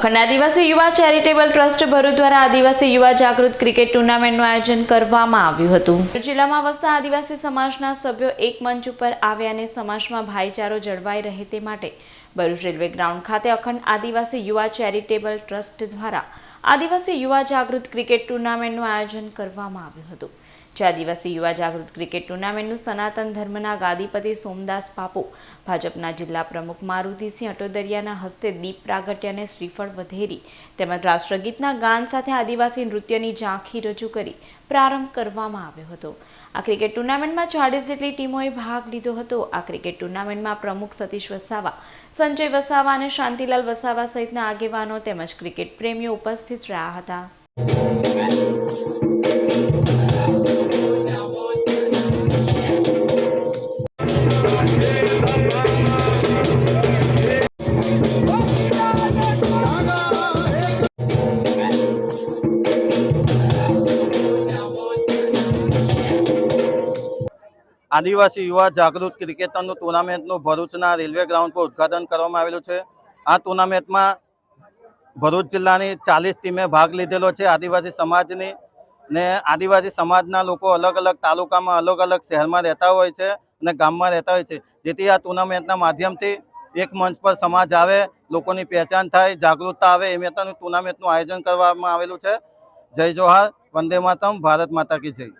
અખંડ આદિવાસી યુવા charitable trust Bharuch દ્વારા આદિવાસી યુવા જાગૃત ક્રિકેટ ટુર્નામેન્ટનું આયોજન કરવામાં આવ્યું હતું. જિલ્લામાં વસતા આદિવાસી સમાજના સભ્યો એક મંચ ઉપર આવ્યા અને સમાજમાં ભાઈચારો જળવાઈ રહે તે માટે ભરૂચ રેલવે ગ્રાઉન્ડ ખાતે અખંડ આદિવાસી યુવા ચેરિટેબલ ટ્રસ્ટ દ્વારા આદિવાસી યુવા જાગૃત ક્રિકેટ ટુર્નામેન્ટનું આયોજન કરવામાં આવ્યું હતું. જે આદિવાસી યુવા જાગૃત ક્રિકેટ ટુર્નામેન્ટનું સનાતન ધર્મના ગાદીપતિ સોમદાસ બાપુ, ભાજપના જિલ્લા પ્રમુખ મારુતિસિંહ અટોદરિયાના હસ્તે દીપ પ્રાગટ્ય અને શ્રીફળ વધેરી, તેમજ રાષ્ટ્રગીતના ગાન સાથે આદિવાસી નૃત્યની ઝાંખી રજૂ કરી પ્રારંભ કરવામાં આવ્યો હતો. આ ક્રિકેટ ટુર્નામેન્ટમાં ચાળીસ જેટલી ટીમોએ ભાગ લીધો હતો. આ ક્રિકેટ ટુર્નામેન્ટમાં પ્રમુખ સતીશ વસાવા, સંજય વસાવા અને શાંતિલાલ વસાવા સહિતના આગેવાનો તેમજ ક્રિકેટ પ્રેમીઓ ઉપસ્થિત રહ્યા હતા. આદિવાસી યુવા જાગૃત ક્રિકેટરનું ટુર્નામેન્ટનું ભરૂચના રેલવે ગ્રાઉન્ડ પર ઉદ્ઘાટન કરવામાં આવેલું છે. આ ટુર્નામેન્ટમાં ભરૂચ જિલ્લાની ચાલીસ ટીમે ભાગ લીધેલો છે. આદિવાસી સમાજની ને આદિવાસી સમાજના લોકો અલગ અલગ તાલુકામાં અલગ અલગ શહેરમાં રહેતા હોય છે અને ગામમાં રહેતા હોય છે. જેથી આ ટુર્નામેન્ટના માધ્યમથી એક મંચ પર સમાજ આવે, લોકોની પહેચાન થાય, જાગૃતતા આવે એ માટેનું ટુર્નામેન્ટનું આયોજન કરવામાં આવેલું છે. જય જોહાર, વંદે માતમ ભારત માતા કી જય.